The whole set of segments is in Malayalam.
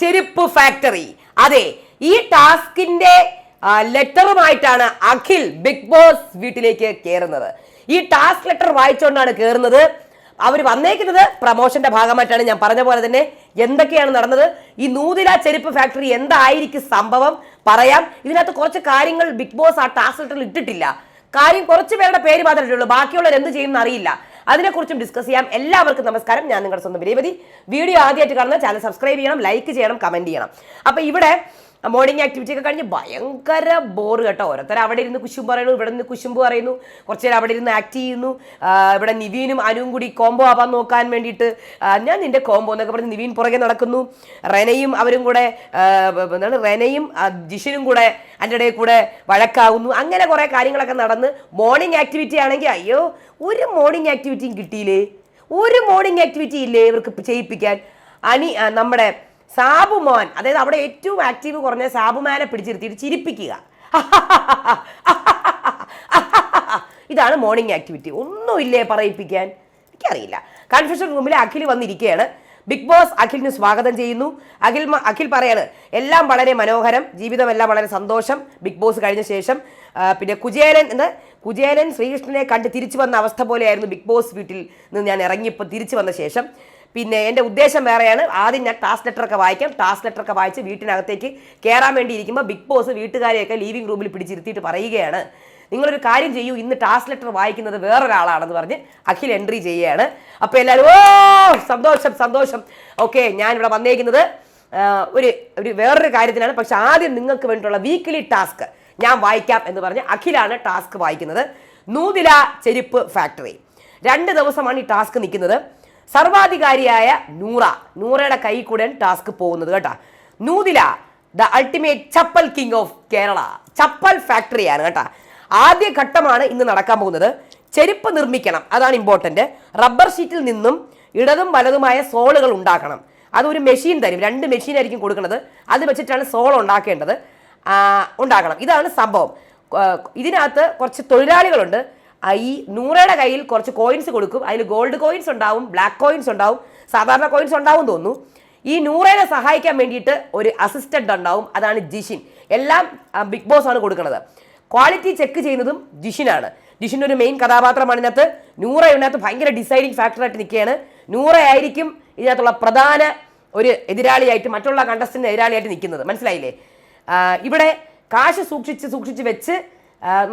ചെരുപ്പ് ഫാക്ടറി. അതെ ഈ ടാസ്കിന്റെ ലെറ്ററുമായിട്ടാണ് അഖിൽ ബിഗ് ബോസ് വീട്ടിലേക്ക് കയറുന്നത് ഈ ടാസ്ക് ലെറ്റർ വായിച്ചുകൊണ്ടാണ് കയറുന്നത് അവർ വന്നേക്കുന്നത് പ്രമോഷന്റെ ഭാഗമായിട്ടാണ് ഞാൻ പറഞ്ഞ പോലെ തന്നെ. എന്തൊക്കെയാണ് നടന്നത്? ഈ നൂതില ചെരുപ്പ് ഫാക്ടറി എന്തായിരിക്കും സംഭവം? പറയാം. ഇതിനകത്ത് കുറച്ച് കാര്യങ്ങൾ ബിഗ് ബോസ് ആ ടാസ്ക് ലെറ്ററിൽ ഇട്ടിട്ടില്ല. കാര്യം കുറച്ച് പേരുടെ പേര് മാത്രമേ ഉള്ളൂ ബാക്കിയുള്ളവർ എന്ത് ചെയ്യുമെന്ന് അറിയില്ല. അതിനെക്കുറിച്ചും ഡിസ്കസ് ചെയ്യാം. എല്ലാവർക്കും നമസ്കാരം. ഞാൻ നിങ്ങളുടെ സ്വന്തം രേവതി വീഡിയോ ആദ്യമായിട്ട് കാണുന്ന ചാനൽ സബ്സ്ക്രൈബ് ചെയ്യണം ലൈക്ക് ചെയ്യണം കമന്റ് ചെയ്യണം. അപ്പോൾ ഇവിടെ മോർണിംഗ് ആക്ടിവിറ്റി ഒക്കെ കഴിഞ്ഞ് ഭയങ്കര ബോറ് കേട്ടോ. ഓരോരുത്തർ അവിടെ ഇരുന്ന് കുശുമ്പ് പറയുന്നു ഇവിടെ നിന്ന് കുശുമ്പ് പറയുന്നു. കുറച്ച് നേരം അവിടെ ഇരുന്ന് ആക്ട് ചെയ്യുന്നു. ഇവിടെ നിവീനും അനുവും കൂടി കോംബോ ആവാൻ നോക്കാൻ വേണ്ടിയിട്ട് ഞാൻ നിന്റെ കോംബോ എന്നൊക്കെ പറഞ്ഞ് നിവീൻ പുറകെ നടക്കുന്നു. റെനയും അവരും കൂടെ എന്താണ് റെനയും ജിഷനും കൂടെ അതിന്റെ ഇടയിൽ കൂടെ വഴക്കാവുന്നു. അങ്ങനെ കുറേ കാര്യങ്ങളൊക്കെ നടന്ന് മോർണിംഗ് ആക്ടിവിറ്റി ആണെങ്കിൽ അയ്യോ ഒരു മോർണിംഗ് ആക്ടിവിറ്റിയും കിട്ടിയില്ലേ? ഒരു മോർണിംഗ് ആക്ടിവിറ്റി ഇല്ലേ ഇവർക്ക് ചെയ്യിപ്പിക്കാൻ? അനി നമ്മുടെ സാബുമോൻ അതായത് അവിടെ ഏറ്റവും ആക്റ്റീവ് കുറഞ്ഞ സാബുമാനെ പിടിച്ചിരുത്തിയിട്ട് ചിരിപ്പിക്കുക. ഇതാണ് മോർണിംഗ് ആക്ടിവിറ്റി ഒന്നുമില്ലേ പറയിപ്പിക്കാൻ? എനിക്കറിയില്ല. കൺഫ്യൂഷൻ റൂമിൽ അഖിൽ വന്നിരിക്കുകയാണ്. ബിഗ് ബോസ് അഖിലിന് സ്വാഗതം ചെയ്യുന്നു. അഖിൽ അഖിൽ പറയാണ് എല്ലാം വളരെ മനോഹരം ജീവിതമെല്ലാം വളരെ സന്തോഷം. ബിഗ് ബോസ് കഴിഞ്ഞ ശേഷം പിന്നെ കുചേലൻ എന്ന് കുചേലൻ ശ്രീകൃഷ്ണനെ കണ്ട് തിരിച്ചു വന്ന അവസ്ഥ പോലെയായിരുന്നു ബിഗ് ബോസ് വീട്ടിൽ നിന്ന് ഞാൻ ഇറങ്ങിയപ്പോൾ തിരിച്ചു വന്ന ശേഷം. പിന്നെ എന്റെ ഉദ്ദേശം വേറെയാണ്. ആദ്യം ഞാൻ ടാസ്ക് ലെറ്ററൊക്കെ വായിക്കാം. ടാസ്ക് ലെറ്ററൊക്കെ വായിച്ച് വീട്ടിനകത്തേക്ക് കയറാൻ വേണ്ടി ഇരിക്കുമ്പോൾ ബിഗ് ബോസ് വീട്ടുകാരെയൊക്കെ ലീവിംഗ് റൂമിൽ പിടിച്ചിരുത്തിയിട്ട് പറയുകയാണ്. നിങ്ങളൊരു കാര്യം ചെയ്യൂ. ഇന്ന് ടാസ്ക് ലെറ്റർ വായിക്കുന്നത് വേറൊരാളാണെന്ന് പറഞ്ഞ് അഖിൽ എൻട്രി ചെയ്യുകയാണ്. അപ്പോൾ എല്ലാവരും ഓ സന്തോഷം സന്തോഷം. ഓക്കെ ഞാനിവിടെ വന്നേക്കുന്നത് ഒരു ഒരു വേറൊരു കാര്യത്തിനാണ്. പക്ഷെ ആദ്യം നിങ്ങൾക്ക് വേണ്ടിയിട്ടുള്ള വീക്ക്ലി ടാസ്ക് ഞാൻ വായിക്കാം എന്ന് പറഞ്ഞ് അഖിലാണ് ടാസ്ക് വായിക്കുന്നത്. നൂതില ചെരുപ്പ് ഫാക്ടറി രണ്ട് ദിവസമാണ് ഈ ടാസ്ക് നിൽക്കുന്നത്. സർവാധികാരിയായ നൂറ. നൂറയുടെ കൈ കൂടെ ടാസ്ക് പോകുന്നത് കേട്ടോ. നൂതില the ultimate chappal king of Kerala. Chappal ഫാക്ടറിയാണ് കേട്ടോ. ആദ്യ ഘട്ടമാണ് ഇന്ന് നടക്കാൻ പോകുന്നത്. ചെരുപ്പ് നിർമ്മിക്കണം അതാണ് ഇമ്പോർട്ടന്റ് റബ്ബർ ഷീറ്റിൽ നിന്നും ഇടതും വലതുമായ സോളുകൾ ഉണ്ടാക്കണം. അതൊരു മെഷീൻ തരും രണ്ട് മെഷീൻ ആയിരിക്കും കൊടുക്കുന്നത്. അത് വെച്ചിട്ടാണ് സോൾ ഉണ്ടാക്കേണ്ടത്. ഉണ്ടാക്കണം. ഇതാണ് സംഭവം. ഇതിനകത്ത് കുറച്ച് തൊഴിലാളികളുണ്ട്. ഈ നൂറയുടെ കയ്യിൽ കുറച്ച് കോയിൻസ് കൊടുക്കും. അതിൽ ഗോൾഡ് കോയിൻസ് ഉണ്ടാവും ബ്ലാക്ക് കോയിൻസ് ഉണ്ടാവും സാധാരണ കോയിൻസ് ഉണ്ടാവും തോന്നുന്നു. ഈ നൂറേനെ സഹായിക്കാൻ വേണ്ടിയിട്ട് ഒരു അസിസ്റ്റന്റ് ഉണ്ടാവും. അതാണ് ജിഷിൻ. എല്ലാം ബിഗ് ബോസ് ആണ് കൊടുക്കുന്നത്. ക്വാളിറ്റി ചെക്ക് ചെയ്യുന്നതും ജിഷിനാണ്. ജിഷിൻ ഒരു മെയിൻ കഥാപാത്രമാണ് ഇതിനകത്ത്. നൂറ ഇതിനകത്ത് ഭയങ്കര ഡിസൈഡിങ് ഫാക്ടറായിട്ട് നിൽക്കുകയാണ്. നൂറയായിരിക്കും ഇതിനകത്തുള്ള പ്രധാന ഒരു എതിരാളിയായിട്ട് മറ്റുള്ള കണ്ടസ്റ്റന്റ് എതിരാളിയായിട്ട് നിൽക്കുന്നത്. മനസ്സിലായില്ലേ? ഇവിടെ കാശ് സൂക്ഷിച്ച് സൂക്ഷിച്ച് വെച്ച്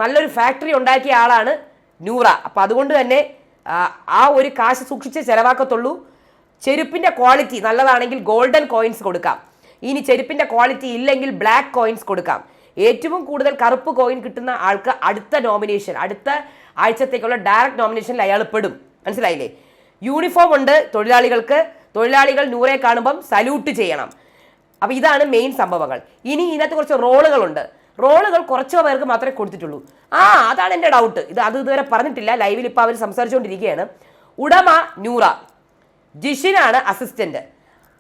നല്ലൊരു ഫാക്ടറി ഉണ്ടാക്കിയ ആളാണ് നൂറ. അപ്പോൾ അതുകൊണ്ട് തന്നെ ആ, ഒരു കാശ് സൂക്ഷിച്ച് ചിലവാക്കത്തുള്ളൂ. ചെരുപ്പിന്റെ ക്വാളിറ്റി നല്ലതാണെങ്കിൽ ഗോൾഡൻ കോയിൻസ് കൊടുക്കാം. ഇനി ചെരുപ്പിന്റെ ക്വാളിറ്റി ഇല്ലെങ്കിൽ ബ്ലാക്ക് കോയിൻസ് കൊടുക്കാം. ഏറ്റവും കൂടുതൽ കറുപ്പ് കോയിൻ കിട്ടുന്ന ആൾക്ക് അടുത്ത നോമിനേഷൻ അടുത്ത ആഴ്ചത്തേക്കുള്ള ഡയറക്റ്റ് നോമിനേഷനിൽ അയാൾ പെടും. മനസ്സിലായില്ലേ? യൂണിഫോം ഉണ്ട് തൊഴിലാളികൾക്ക്. തൊഴിലാളികൾ നൂറെ കാണുമ്പം സല്യൂട്ട് ചെയ്യണം. അപ്പോൾ ഇതാണ് മെയിൻ സംഭവങ്ങൾ. ഇനി ഇതിനകത്ത് കുറച്ച് റോളുകളുണ്ട് റോളുകൾ കുറച്ച് പേർക്ക് മാത്രമേ കൊടുത്തിട്ടുള്ളൂ. ആ അതാണ് എന്റെ ഡൗട്ട് ഇത് അത് ഇതുവരെ പറഞ്ഞിട്ടില്ല. ലൈവിൽ ഇപ്പോൾ അവർ സംസാരിച്ചുകൊണ്ടിരിക്കുകയാണ്. ഉടമ നൂറ. ജിഷിനാണ് അസിസ്റ്റന്റ്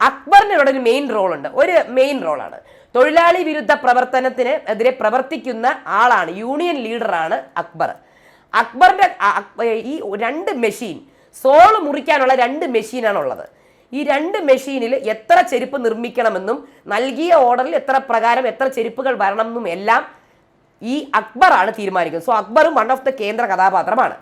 അക്ബറിന് ഇവിടെ ഒരു മെയിൻ റോളുണ്ട് ഒരു മെയിൻ റോളാണ് തൊഴിലാളി വിരുദ്ധ പ്രവർത്തനത്തിന് എതിരെ പ്രവർത്തിക്കുന്ന ആളാണ്. യൂണിയൻ ലീഡറാണ് അക്ബർ. അക്ബറിന്റെ ഈ രണ്ട് മെഷീൻ സോൾ മുറിക്കാനുള്ള രണ്ട് മെഷീനാണ് ഉള്ളത് ഈ രണ്ട് മെഷീനിൽ എത്ര ചെരുപ്പ് നിർമ്മിക്കണമെന്നും നൽകിയ ഓർഡറിൽ എത്ര പ്രകാരം എത്ര ചെരുപ്പുകൾ വരണമെന്നും എല്ലാം ഈ അക്ബറാണ് തീരുമാനിക്കുന്നത്. സോ അക്ബറും വൺ ഓഫ് ദ കേന്ദ്ര കഥാപാത്രമാണ്.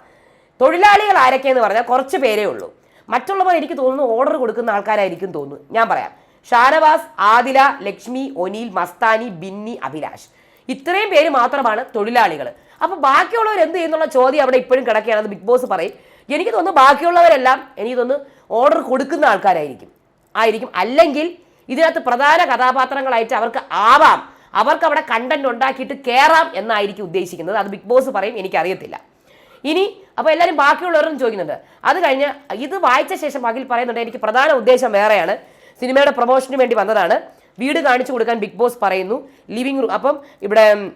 തൊഴിലാളികൾ ആരൊക്കെയെന്ന് പറഞ്ഞാൽ കുറച്ച് പേരേ ഉള്ളൂ. മറ്റുള്ളവർ എനിക്ക് തോന്നുന്നു ഓർഡർ കൊടുക്കുന്ന ആൾക്കാരായിരിക്കും തോന്നുന്നു. ഞാൻ പറയാം. ഷാനവാസ് ആദില ലക്ഷ്മി ഒനീൽ മസ്താനി ബിന്നി അഭിലാഷ്. ഇത്രയും പേര് മാത്രമാണ് തൊഴിലാളികൾ അപ്പോൾ ബാക്കിയുള്ളവർ എന്ത് ചെയ്യുന്നുള്ള ചോദ്യം അവിടെ ഇപ്പോഴും കിടക്കുകയാണ്. ബിഗ് ബോസ് പറയും. എനിക്ക് തോന്നുന്നു ബാക്കിയുള്ളവരെല്ലാം എനിക്ക് തോന്നുന്നു ഓർഡർ കൊടുക്കുന്ന ആൾക്കാരായിരിക്കും. ആയിരിക്കും. അല്ലെങ്കിൽ ഇതിനകത്ത് പ്രധാന കഥാപാത്രങ്ങളായിട്ട് അവർക്ക് ആവാം. അവർക്ക് അവിടെ കണ്ടന്റ് ഉണ്ടാക്കിയിട്ട് കയറാം എന്നായിരിക്കും ഉദ്ദേശിക്കുന്നത്. അത് ബിഗ് ബോസ് പറയും. എനിക്കറിയത്തില്ല. ഇനി അപ്പോൾ എല്ലാവരും ബാക്കിയുള്ളവരും ചോദിക്കുന്നുണ്ട്. അത് കഴിഞ്ഞ് ഇത് വായിച്ച ശേഷം അഖിൽ പറയുന്നുണ്ട് എനിക്ക് പ്രധാന ഉദ്ദേശം വേറെയാണ്. സിനിമയുടെ പ്രൊമോഷന് വേണ്ടി വന്നതാണ്. വീട് കാണിച്ചു കൊടുക്കാൻ ബിഗ് ബോസ് പറയുന്നു. ലിവിംഗ് റൂം അപ്പം ഇവിടെ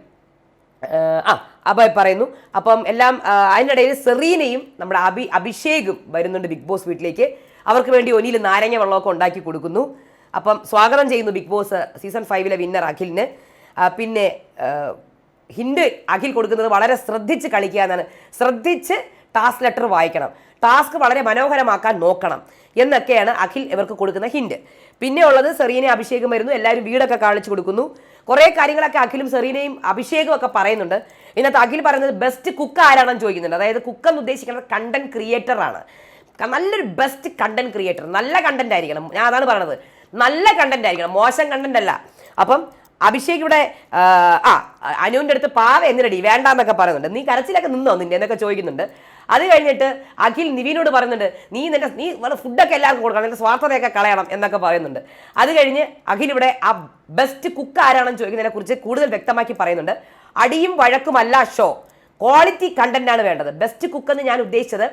ആ അപ്പൊ പറയുന്നു. അപ്പം എല്ലാം അതിനിടയിൽ സെറീനയും നമ്മുടെ അഭി അഭിഷേകും വരുന്നുണ്ട് ബിഗ് ബോസ് വീട്ടിലേക്ക്. അവർക്ക് വേണ്ടി ഒനിയിൽ നാരങ്ങ വെള്ളമൊക്കെ ഉണ്ടാക്കി കൊടുക്കുന്നു. അപ്പം സ്വാഗതം ചെയ്യുന്നു ബിഗ് ബോസ് സീസൺ ഫൈവിലെ വിന്നർ അഖിലിന്. പിന്നെ ഹിൻഡ് അഖിൽ കൊടുക്കുന്നത് വളരെ ശ്രദ്ധിച്ച് കളിക്കുക എന്നാണ്. ശ്രദ്ധിച്ച് ടാസ്ക് ലെറ്റർ വായിക്കണം. ടാസ്ക് വളരെ മനോഹരമാക്കാൻ നോക്കണം. എന്നൊക്കെയാണ് അഖിൽ ഇവർക്ക് കൊടുക്കുന്ന ഹിന്റ് പിന്നെ ഉള്ളത് സെറീനെ അഭിഷേകം വരുന്നു. എല്ലാവരും വീടൊക്കെ കാണിച്ചു കൊടുക്കുന്നു. കുറേ കാര്യങ്ങളൊക്കെ അഖിലും സെറീനയും അഭിഷേകും ഒക്കെ പറയുന്നുണ്ട്. ഇതിനകത്ത് അഖിൽ പറയുന്നത് ബെസ്റ്റ് കുക്ക് ആരാണെന്ന് ചോദിക്കുന്നുണ്ട്. അതായത് കുക്ക് എന്ന് ഉദ്ദേശിക്കുന്നത് കണ്ടന്റ് ക്രിയേറ്റർ ആണ്. നല്ലൊരു ബെസ്റ്റ് കണ്ടന്റ് ക്രിയേറ്റർ നല്ല കണ്ടന്റ് ആയിരിക്കണം. ഞാൻ അതാണ് പറയണത് നല്ല കണ്ടന്റ് ആയിരിക്കണം. മോശം കണ്ടന്റ് അല്ല. അപ്പം അഭിഷേക് ഇവിടെ ആ, അനുവിന്റെ അടുത്ത് പാവ എന്നിടടി വേണ്ടാന്നൊക്കെ പറയുന്നുണ്ട്. നീ കരച്ചിലൊക്കെ നിന്നോ നിന്റെ എന്നൊക്കെ ചോദിക്കുന്നുണ്ട്. അത് കഴിഞ്ഞിട്ട് അഖിൽ നിവിനോട് പറയുന്നുണ്ട് നീ നിന്റെ നീ വളരെ ഫുഡൊക്കെ എല്ലാവർക്കും കൊടുക്കണം നിന്റെ സ്വാർത്ഥതയൊക്കെ കളയണം എന്നൊക്കെ പറയുന്നുണ്ട്. അത് കഴിഞ്ഞ് അഖിൽ ഇവിടെ ആ ബെസ്റ്റ് കുക്ക് ആരാണെന്ന് ചോദിക്കുന്നതിനെ കുറിച്ച് കൂടുതൽ വ്യക്തമാക്കി പറയുന്നുണ്ട്. അടിയും വഴക്കുമല്ല ഷോ ക്വാളിറ്റി കണ്ടന്റ് ആണ് വേണ്ടത്. ബെസ്റ്റ് കുക്ക് എന്ന് ഞാൻ ഉദ്ദേശിച്ചത്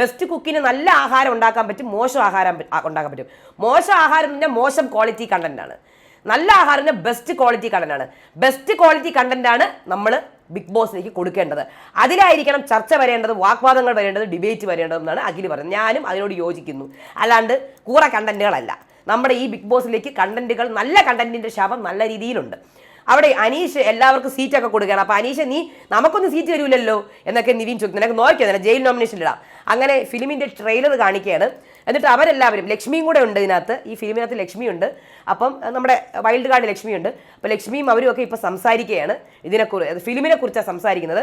ബെസ്റ്റ് കുക്കിന് നല്ല ആഹാരം ഉണ്ടാക്കാൻ പറ്റും മോശം ആഹാരം ഉണ്ടാക്കാൻ പറ്റും. മോശം ആഹാരം എന്ന് മോശം ക്വാളിറ്റി കണ്ടന്റ് ആണ്. നല്ല ആഹാരത്തിന് ബെസ്റ്റ് ക്വാളിറ്റി കണ്ടന്റ് ആണ്. ബെസ്റ്റ് ക്വാളിറ്റി കണ്ടന്റ് ആണ് നമ്മൾ ബിഗ് ബോസിലേക്ക് കൊടുക്കേണ്ടത്. അതിലായിരിക്കണം ചർച്ച വരേണ്ടത് വാഗ്വാദങ്ങൾ വരേണ്ടത് ഡിബേറ്റ് വരേണ്ടതെന്നാണ് അഖിൽ പറയുന്നത്. ഞാനും അതിനോട് യോജിക്കുന്നു. അല്ലാണ്ട് കൂറ കണ്ടന്റുകളല്ല നമ്മുടെ ഈ ബിഗ് ബോസിലേക്ക് കണ്ടന്റുകൾ നല്ല കണ്ടന്റിന്റെ ശാപം നല്ല രീതിയിലുണ്ട്. അവിടെ അനീഷ് എല്ലാവർക്കും സീറ്റൊക്കെ കൊടുക്കുകയാണ്. അപ്പൊ അനീഷ് നീ നമുക്കൊന്നും സീറ്റ് തരൂലല്ലോ എന്നൊക്കെ നിവിൻ ചോദിക്കുന്നു. നിനക്ക് നോക്കിയത് ജയിൽ നോമിനേഷൻ ഇടാം. അങ്ങനെ ഫിലിമിന്റെ ട്രെയിലർ കാണിക്കുകയാണ്. എന്നിട്ട് അവരെല്ലാവരും ലക്ഷ്മിയും കൂടെ ഉണ്ട് ഇതിനകത്ത്. ഈ ഫിലിമിനകത്ത് ലക്ഷ്മിയുണ്ട്. അപ്പം നമ്മുടെ വൈൽഡ് കാർഡ് ലക്ഷ്മിയുണ്ട്. അപ്പോൾ ലക്ഷ്മിയും അവരും ഒക്കെ ഇപ്പോൾ സംസാരിക്കുകയാണ്. ഇതിനെക്കുറിച്ച് ഫിലിമിനെ കുറിച്ചാണ് സംസാരിക്കുന്നത്.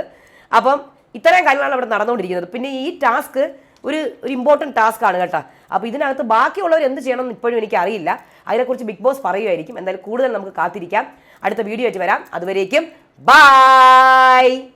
അപ്പം ഇത്രയും കാര്യങ്ങളാണ് അവിടെ നടന്നുകൊണ്ടിരിക്കുന്നത്. പിന്നെ ഈ ടാസ്ക് ഒരു ഒരു ഇമ്പോർട്ടന്റ് ടാസ്ക് ആണ് കേട്ടോ. അപ്പോൾ ഇതിനകത്ത് ബാക്കിയുള്ളവർ എന്ത് ചെയ്യണം എന്ന് ഇപ്പോഴും എനിക്ക് അറിയില്ല അതിനെക്കുറിച്ച് ബിഗ് ബോസ് പറയുമായിരിക്കും എന്തായാലും കൂടുതൽ നമുക്ക് കാത്തിരിക്കാം. അടുത്ത വീഡിയോ ആയിട്ട് വരാം. അതുവരേക്കും ബൈ